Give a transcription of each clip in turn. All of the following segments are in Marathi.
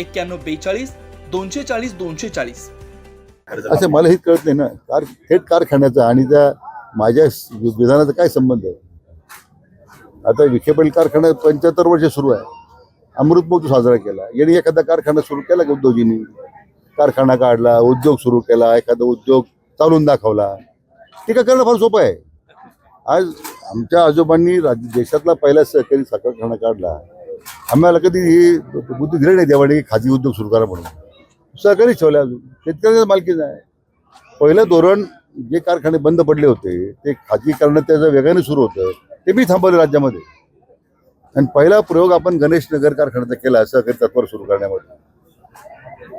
एक्क्याण्णव बेचाळीस दोनशे चाळीस दोनशे चाळीस. असं मला हे कळत नाही ना. कार थेट कारखान्याचा आणि त्या माझ्या स- विधानाचा काय संबंध आहे? आता विखे पाटील कारखाना पंच्याहत्तर वर्ष सुरू आहे. अमृत महोत्सव साजरा केला. यांनी एखादा कारखाना सुरू केला का उद्योजींनी कारखाना काढला उद्योग सुरू केला एखादा उद्योग चालून दाखवला. टीका करणं फार सोपं आहे. आज आमच्या आजोबांनी राज्य देशातला पहिला सहकारी साखर कारखाना काढला. आम्हाला कधी ही बुद्धी दिली नाही देवाने खाजगी उद्योग सुरू करा म्हणून. सहकारी ठेवले अजून. शेतकऱ्याच्या मालकीचं आहे. पहिलं धोरण जे कारखाने बंद पडले होते ते खाजगी करणं त्याचं वेगाने सुरू होतं ते मी थांबवलं राज्यामध्ये. आणि पहिला प्रयोग आपण गणेश नगर कारखान्याचा केला सहकारी तत्पर सुरू करण्यामध्ये.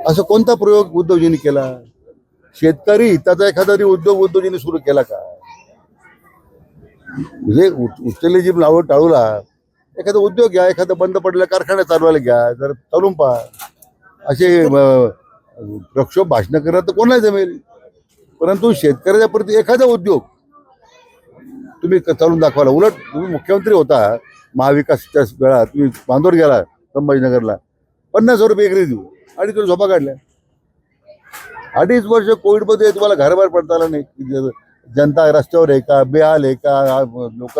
असं कोणता प्रयोग उद्योजींनी केला? शेतकरी हिताचा एखादा तरी उद्योग उद्योजींनी सुरू केला का? म्हणजे उच- उचलले जी नावं टाळूला एखादा उद्योग घ्या एखादा बंद पडलेला कारखाना चालवायला घ्या जर चालून पहा असे प्रक्षोभ भाषणं करणं तर कोणाला जमेल? परंतु शेतकऱ्याच्या प्रती एखादा उद्योग तुम्ही चालून दाखवाला उलट तुम्ही मुख्यमंत्री होता महाविकासच्या वेळा तुम्ही बांधवर गेला संभाजीनगरला पन्नास हजार रुपये एकरी देऊ आणि तुम्ही झोपा काढल्या. अडीच वर्ष कोविडमध्ये तुम्हाला घराबाहेर पडता आलं नाही जनता रस्त्यावर आहे का बेहाल आहे का लोक